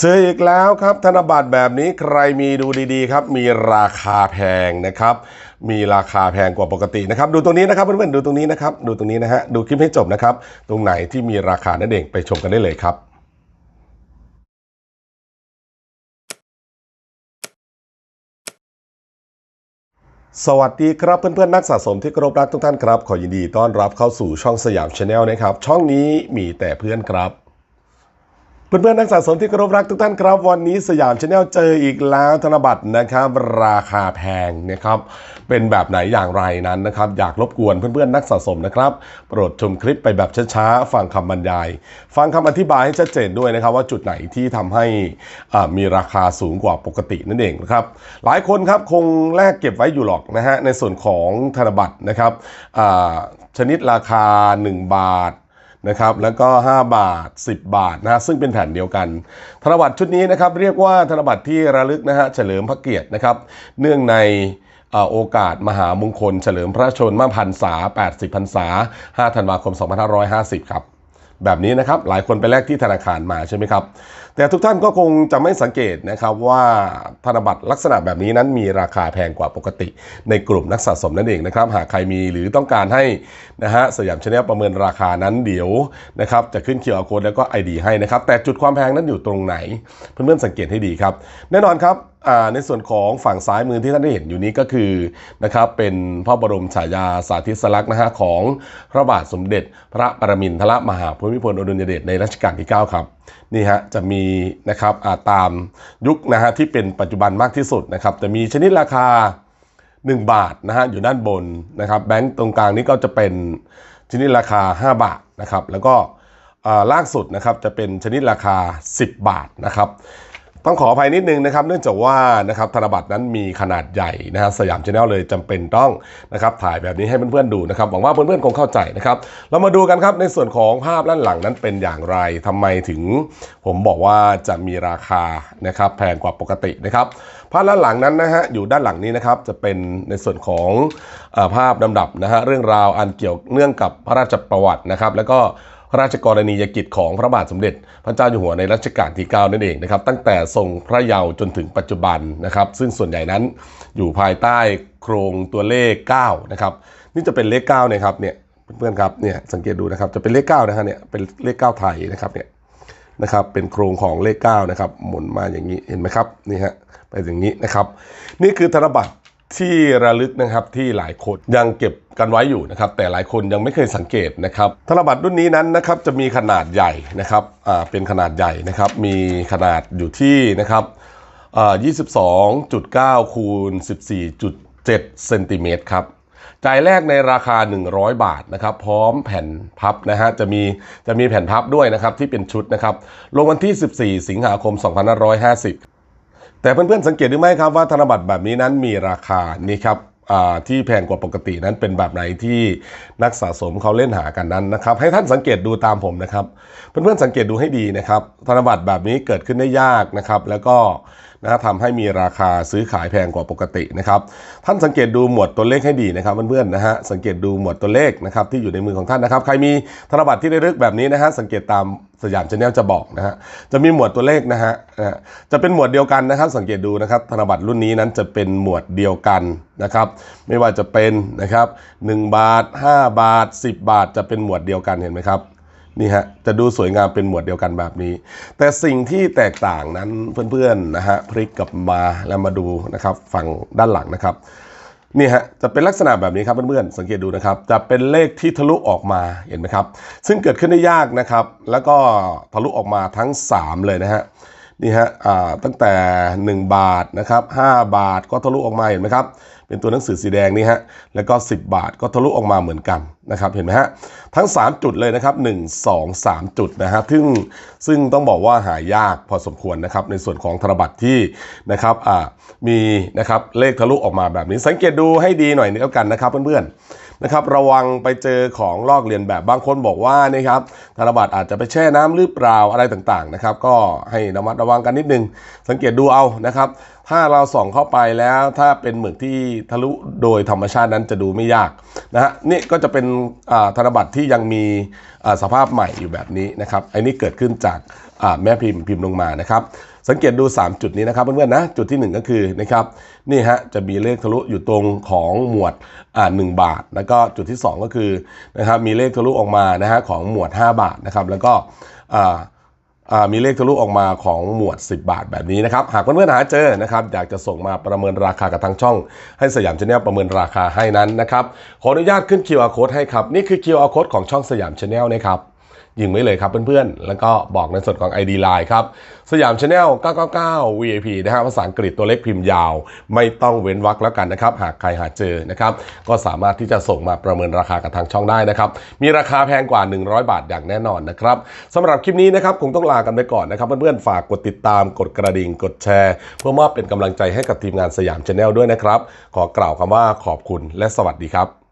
เจออีกแล้วครับธนบัตรแบบนี้ใครมีดูดีๆครับ มีราคาแพงนะครับ มีราคาแพงกว่าปกตินะครับ ดูตรงนี้นะครับเพื่อนๆดูตรงนี้นะครับ ดูตรงนี้นะฮะดูคลิปให้จบนะครับ ตรงไหนที่มีราคานั่นเองไปชมกันได้เลยครับสวัสดีครับเพื่อนๆนักสะสมที่เคารพรักทุกท่านครับ ขอยินดีต้อนรับเข้าสู่ช่องสยามชาแนลนะครับ ช่องนี้มีแต่เพื่อนครับ เพื่อนๆนักสะสมที่เคารพรักทุกท่านครับ วันนี้สยามชาแนลเจออีกแล้วธนบัตรนะครับ ราคาแพงนะครับ เป็นแบบไหนอย่างไรนั้นนะครับ อยากรบกวนเพื่อนๆนักสะสมนะครับ โปรดชมคลิปไปแบบช้าๆฟังคำบรรยาย ฟังคำอธิบายให้ชัดเจนด้วยนะครับ ว่าจุดไหนที่ทำให้อ่ามีราคาสูงกว่าปกตินั่นเองนะครับ หลายคนครับคงแลกเก็บไว้อยู่หรอกนะฮะในส่วนของธนบัตรนะครับอ่าชนิดราคา 1 บาท นะครับ แล้วก็ 5 บาท 10 บาทนะฮะซึ่งเป็นแผ่นเดียวกัน ธนบัตรชุดนี้นะครับเรียกว่าธนบัตรที่ระลึกนะฮะเฉลิมพระเกียรตินะครับ เนื่องในโอกาสมหามงคล เฉลิมพระชนมพรรษา 80 พรรษา 5 ธันวาคม 2550 ครับ แบบนี้นะครับ หลายคนไปแลกที่ธนาคารมาใช่ไหมครับ แต่ทุกท่านก็คงจะไม่สังเกตนะครับว่าธนบัตรลักษณะแบบนี้นั้นมีราคาแพงกว่าปกติ ในกลุ่มนักสะสมนั่นเองนะครับ หากใครมีหรือต้องการให้นะฮะสยามชาแนลประเมินราคานั้นเดี๋ยวนะครับจะขึ้น QR code แล้วก็ ID ให้นะครับแต่จุดความแพงนั้นอยู่ตรงไหน เพื่อนๆสังเกตให้ดีครับ แน่นอนครับ ในส่วนของฝั่งซ้ายมือที่ท่านได้เห็นอยู่นี้ก็คือนะครับเป็นพระบรมฉายาสาธิสลักษณ์นะฮะของพระบาทสมเด็จ พระปรมินทรมหาภูมิพลอดุลยเดชในรัชกาลที่ 9 ครับนี่ฮะจะมีนะครับาตามยุคนะฮะที่เป็นปัจจุบันมากที่สุดนะครับจะมีชนิดราคา 1 บาทนะฮะอยู่ด้านบนนะครับแบงก์ตรงกลางนี้ก็จะเป็นชนิดราคา 5 บาทนะครับแล้วก็อ่ล่างสุดนะครับจะเป็นชนิดราคา 10 บาทนะครับ ต้องขออภัยนิดนึงนะครับเนื่องจากว่านะครับธนบัตรนั้นมีขนาดใหญ่นะฮะสยามชาแนลเลยจำเป็นต้องนะครับถ่ายแบบนี้ให้เพื่อนๆดูนะครับหวังว่าเพื่อนๆคงเข้าใจนะครับเรามาดูกันครับในส่วนของภาพด้านหลังนั้นเป็นอย่างไรทำไมถึง ผมบอกว่าจะมีราคานะครับแพงกว่าปกตินะครับภาพด้านหลังนั้นนะฮะอยู่ด้านหลังนี้นะครับจะเป็นในส่วนของอภาพลำดับนะฮะเรื่องราวอันเกี่ยวเนื่องกับพระราชประวัตินะครับ แล้วก็ พระราชกรณียกิจของพระบาทสมเด็จ พระเจ้าอยู่หัวในรัชกาลที่ 9 นั่นเองนะครับ ตั้งแต่ทรงพระเยาว์จนถึงปัจจุบันนะครับ ซึ่งส่วนใหญ่นั้นอยู่ภายใต้โครงตัวเลข 9 นะครับ นี่จะเป็นเลข9เนี่ยครับเนี่ยเพื่อนๆครับเนี่ยสังเกตดูนะครับจะเป็นเลข9นะฮะเนี่ยเป็นเลข 9 ไทยนะครับเนี่ยนะครับเป็นโครงของเลข9นะครับหมุนมาอย่างนี้เห็นไหมครับนี่ฮะไปอย่างนี้นะครับ นี่คือธนบัตร ที่ระลึกนะครับที่หลายคนยังเก็บกันไว้อยู่นะครับแต่หลายคนยังไม่เคยสังเกตนะครับธนบัตรรุ่นนี้นั้นนะครับจะมีขนาดใหญ่นะครับอ่าเป็นขนาดใหญ่นะครับมีขนาดอยู่ที่นะครับอ่า22.9คูณ14.7เซนติเมตรครับจ่ายแรกในราคา 100 บาทนะครับพร้อมแผ่นพับนะฮะจะมีจะมีแผ่นพับด้วยนะครับที่เป็นชุดนะครับลงวันที่ 14 สิงหาคม 2550 แต่เพื่อนๆสังเกตหรือไม่ครับว่าธนบัตรแบบนี้นั้นมีราคานี่ครับที่แพงกว่าปกตินั้นเป็นแบบไหนที่นักสะสมเขาเล่นหากันนั้นนะครับ ให้ท่านสังเกตดูตามผมนะครับ เพื่อนๆสังเกตดูให้ดีนะครับ ธนบัตรแบบนี้เกิดขึ้นได้ยากนะครับ แล้วก็ นะทำให้มีราคาซื้อขายแพงกว่าปกตินะครับ ท่านสังเกตดูหมวดตัวเลขให้ดีนะครับเพื่อนๆนะฮะสังเกตดูหมวดตัวเลขนะครับที่อยู่ในมือของท่านนะครับ ใครมีธนบัตรที่ได้ลึกแบบนี้นะฮะสังเกตตามสยามชาแนลจะบอกนะฮะจะมีหมวดตัวเลขนะฮะนะฮะจะเป็นหมวดเดียวกันนะครับ สังเกตดูนะครับธนบัตรรุ่นนี้นั้นจะเป็นหมวดเดียวกันนะครับ ไม่ว่าจะเป็นนะครับ1บาท 5 บาท 10 บาท จะเป็นหมวดเดียวกันเห็นไหมครับ นี่ฮะจะดูสวยงามเป็นหมวดเดียวกันแบบนี้ แต่สิ่งที่แตกต่างนั้นเพื่อนๆนะฮะพลิกกลับมาแล้วมาดูนะครับฝั่งด้านหลังนะครับนี่ฮะจะเป็นลักษณะแบบนี้ครับเพื่อนๆสังเกตดูนะครับจะเป็นเลขที่ทะลุออกมาเห็นไหมครับ ซึ่งเกิดขึ้นได้ยากนะครับ แล้วก็ทะลุออกมาทั้ง 3 เลยนะฮะ นี่ฮะตั้งแต่ 1 บาทนะครับ5บาทก็ทะลุออกมาเห็นไหมครับเป็นตัวหนังสือสีแดงนี่ฮะแล้วก็ 10 บาทก็ทะลุออกมาเหมือนกันนะครับเห็นไหมฮะทั้ง 3 จุดเลยนะครับ 1 2 3 จุดนะฮะซึ่งซึ่งต้องบอกว่าหายากพอสมควรนะครับในส่วนของธนบัตรที่นะครับมีนะครับเลขทะลุออกมาแบบนี้สังเกตดูให้ดีหน่อยนึงแล้วกันนะครับเพื่อนๆ นะครับระวังไปเจอของลอกเลียนแบบบางคนบอกว่านะครับธนบัตรอาจจะไปแช่น้ำหรือเปล่าอะไรต่างๆนะครับก็ให้ระมัดระวังกันนิดนึง สังเกตดูเอานะครับ ถ้าเราส่องเข้าไปแล้วถ้าเป็นหมึกที่ทะลุโดยธรรมชาตินั้นจะดูไม่ยากนะฮะนี่ก็จะเป็นธนบัตรที่ยังมีสภาพใหม่อยู่แบบนี้นะครับไอ้นี่เกิดขึ้นจากแม่พิมพ์พิมพ์ลงมานะครับ สังเกตดู 3 จุดนี้นะครับเพื่อนๆนะจุดที่ 1 ก็คือนะครับนี่ฮะจะมีเลขทะลุอยู่ตรงของหมวดอ่าหบาท แล้วก็จุดที่ 2 ก็คือนะครับมีเลขทะลุออกมานะฮะของหมวด 5 บาทนะครับแล้วก็อ่าอ่ามีเลขทะลุออกมาของหมวด 10 บาทแบบนี้นะครับหากเพื่อนๆหาเจอนะครับอยากจะส่งมาประเมินราคากับทางช่อง ให้สยามชาแนลประเมินราคาให้นั้นนะครับขออนุญาตขึ้น QR code ให้ครับนี่คือ QR code ของช่องสยามชาแนลนะครับ ยิงไว้เลยครับเพื่อนๆ แล้วก็บอกในส่วนของ ID Line ครับ สยามชาแนล999 VIP นะฮะภาษาอังกฤษตัวเล็กพิมพ์ยาว ไม่ต้องเว้นวรรคแล้วกันนะครับ หากใครหาเจอนะครับ ก็สามารถที่จะส่งมาประเมินราคากับทางช่องได้นะครับ มีราคาแพงกว่า 100 บาทอย่างแน่นอนนะครับสำหรับคลิปนี้นะครับคงต้องลากันไปก่อนนะครับ เพื่อนๆ ฝากกดติดตามกดกระดิ่งกดแชร์ เพื่อมอบเป็นกำลังใจให้กับทีมงานสยามชาแนลด้วยนะครับ ขอกล่าวคำว่าขอบคุณและสวัสดีครับ